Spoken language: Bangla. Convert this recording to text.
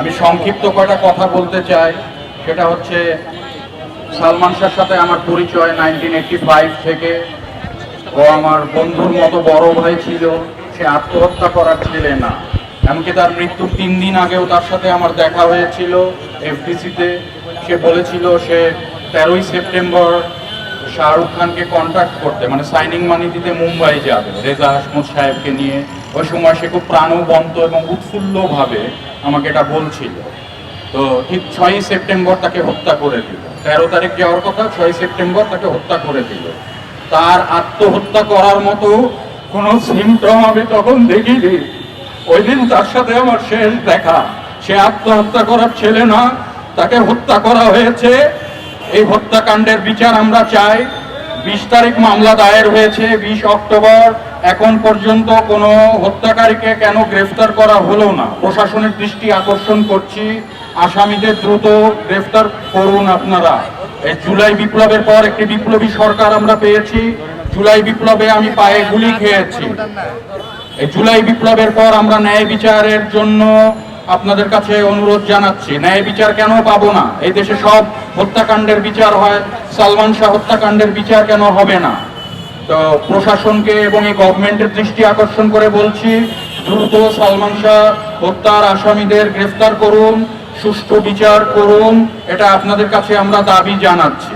আমি সংক্ষিপ্ত কয়টা কথা বলতে চাই, সেটা হচ্ছে সালমান শাহর সাথে আমার পরিচয় নাইনটিন এইটটি ফাইভ থেকে। ও আমার বন্ধুর মতো বড় ভাই ছিল, সে আত্মহত্যা করার ছেলে না। এমনকি তার মৃত্যুর তিন দিন আগেও তার সাথে আমার দেখা হয়েছিল এফডিসিতে। সে বলেছিল সে তেরোই সেপ্টেম্বর শাহরুখ খানকে কন্ট্যাক্ট করতে মানে সাইনিং মানি দিতে মুম্বাই যাবে, রেজা হাসমুদ সাহেবকে নিয়ে। ওই সময় সে খুব প্রাণবন্ত এবং উৎফুল্লভাবে আমাকে এটা বলছিল। তো ঠিক ছয়ই সেপ্টেম্বর তাকে হত্যা করে দিল। তেরো তারিখ যাওয়ার কথা ছয় সেপ্টেম্বর তাকে হত্যা করে দিল। তার আত্মহত্যা করার মতো কোনো সিমটম আমি তখন দেখিনি। ওই দিন তার সাথে আমার শেষ দেখা। সে আত্মহত্যা করার ছেলে না, তাকে হত্যা করা হয়েছে। এই হত্যাকাণ্ডের বিচার আমরা চাই। বিশ তারিখ মামলা দায়ের হয়েছে, বিশ অক্টোবর। এখন পর্যন্ত কোনো হত্যাকারীকে কেন গ্রেফতার করা হলো না? প্রশাসনের দৃষ্টি আকর্ষণ করছি। আসামিদের দ্রুত গ্রেফতার করুন আপনারা। এই জুলাই বিপ্লবের পর একটি বিপ্লবী সরকার আমরা পেয়েছি। জুলাই বিপ্লবে আমি পায়ে গুলি খেয়েছি। এই জুলাই বিপ্লবের পর আমরা ন্যায় বিচারের জন্য আপনাদের কাছে অনুরোধ জানাচ্ছি। ন্যায় বিচার কেন পাবো না? এই দেশে সব হত্যাকাণ্ডের বিচার হয়, সালমান শাহ হত্যাকাণ্ডের বিচার কেন হবে না? তো প্রশাসনকে এবং এই গভর্নমেন্টের দৃষ্টি আকর্ষণ করে বলছি, দ্রুত সালমান শাহ হত্যার আসামিদের গ্রেফতার করুন, সুষ্ঠু বিচার করুন, এটা আপনাদের কাছে আমরা দাবি জানাচ্ছি।